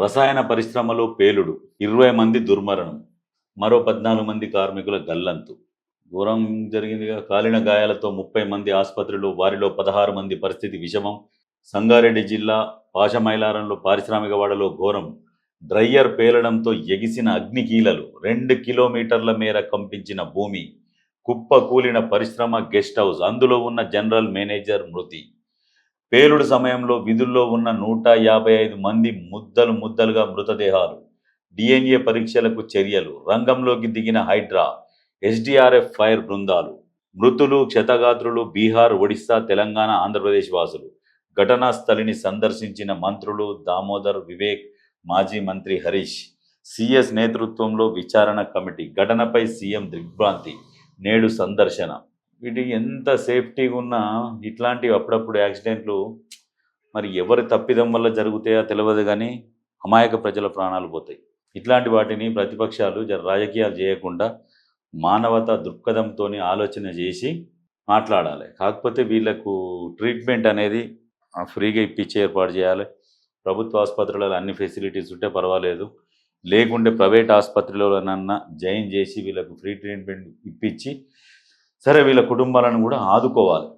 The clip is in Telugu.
రసాయన పరిశ్రమలో పేలుడు ఇరవై మంది దుర్మరణం మరో పద్నాలుగు మంది కార్మికుల గల్లంతు. ఘోరం జరిగిందిగా కాలిన గాయాలతో ముప్పై మంది ఆసుపత్రిలో వారిలో పదహారు మంది పరిస్థితి విషమం. సంగారెడ్డి జిల్లా పాషమైలారంలో పారిశ్రామికవాడలో ఘోరం. డ్రయ్యర్ పేలడంతో ఎగిసిన అగ్నికీలలు రెండు కిలోమీటర్ల మేర కంపించిన భూమి కుప్ప కూలిన పరిశ్రమ గెస్ట్ హౌస్ అందులో ఉన్న జనరల్ మేనేజర్ మృతి. పేలుడు సమయంలో విధుల్లో ఉన్న నూట యాభై ఐదు మంది ముద్దలు ముద్దలుగా మృతదేహాలు డిఎన్ఏ పరీక్షలకు చర్యలు రంగంలోకి దిగిన హైడ్రా ఎస్డిఆర్ఎఫ్ ఫైర్ బృందాలు మృతులు క్షతగాత్రులు బీహార్ ఒడిస్సా తెలంగాణ ఆంధ్రప్రదేశ్ వాసులు. ఘటనా స్థలిని సందర్శించిన మంత్రులు దామోదర్ వివేక్ మాజీ మంత్రి హరీష్. సిఎస్ నేతృత్వంలో విచారణ కమిటీ ఘటనపై సీఎం దిగ్భ్రాంతి నేడు సందర్శన. వీటికి ఎంత సేఫ్టీగా ఉన్నా ఇట్లాంటివి అప్పుడప్పుడు యాక్సిడెంట్లు మరి ఎవరి తప్పిదం వల్ల జరుగుతాయో తెలియదు కానీ అమాయక ప్రజల ప్రాణాలు పోతాయి. ఇట్లాంటి వాటిని ప్రతిపక్షాలు రాజకీయాలు చేయకుండా మానవత దృక్పథంతో ఆలోచన చేసి మాట్లాడాలి. కాకపోతే వీళ్ళకు ట్రీట్మెంట్ అనేది ఫ్రీగా ఇప్పించి ఏర్పాటు చేయాలి. ప్రభుత్వ ఆసుపత్రులలో అన్ని ఫెసిలిటీస్ ఉంటే పర్వాలేదు. లేకుంటే ప్రైవేట్ ఆసుపత్రిలోనన్నా జాయిన్ చేసి వీళ్ళకు ఫ్రీ ట్రీట్మెంట్ ఇప్పించి సరే వీళ్ళ కుటుంబాలను కూడా ఆదుకోవాలి.